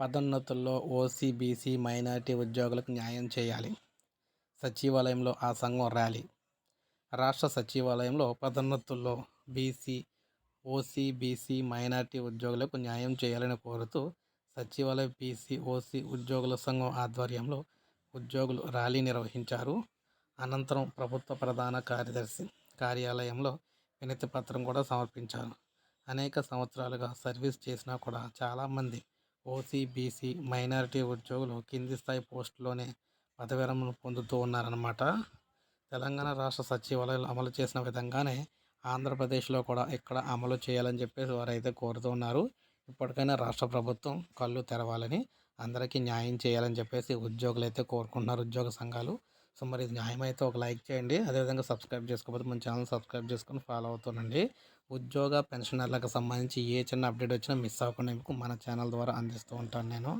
పదోన్నతుల్లో OC BC minority ఉద్యోగులకు న్యాయం చేయాలి. సచివాలయంలో ఆ సంఘం ర్యాలీ. రాష్ట్ర సచివాలయంలో పదోన్నతుల్లో బీసీ ఓసీ బీసీ మైనార్టీ ఉద్యోగులకు న్యాయం చేయాలని కోరుతూ సచివాలయ బీసీ ఓసీ ఉద్యోగుల సంఘం ఆధ్వర్యంలో ఉద్యోగులు ర్యాలీ నిర్వహించారు. అనంతరం ప్రభుత్వ ప్రధాన కార్యదర్శి కార్యాలయంలో వినతి పత్రం కూడా సమర్పించారు. అనేక సంవత్సరాలుగా సర్వీస్ చేసినా కూడా చాలామంది ఓసీ బీసీ మైనారిటీ ఉద్యోగులు కింది స్థాయి పోస్టులోనే పదవిరమణ పొందుతూ ఉన్నారన్నమాట. తెలంగాణ రాష్ట్ర సచివాలయాలు అమలు చేసిన విధంగానే ఆంధ్రప్రదేశ్లో కూడా ఇక్కడ అమలు చేయాలని చెప్పేసి వారైతే కోరుతూ ఉన్నారు. ఇప్పటికైనా రాష్ట్ర ప్రభుత్వం కళ్ళు తెరవాలని అందరికీ న్యాయం చేయాలని చెప్పేసి ఉద్యోగులు అయితే కోరుకుంటున్నారు. ఉద్యోగ సంఘాలు సో మరి న్యాయమైతే ఒక లైక్ చేయండి. అదేవిధంగా సబ్స్క్రైబ్ చేసుకోకపోతే మన ఛానల్ సబ్స్క్రైబ్ చేసుకొని ఫాలో అవుతానండి ఉద్యోగ పెన్షనర్లకు సంబంధించి ఏ చిన్న అప్డేట్ వచ్చినా మిస్ అవ్వకుండా మీకు మన ఛానల్ ద్వారా అందిస్తూ ఉంటాను నేను.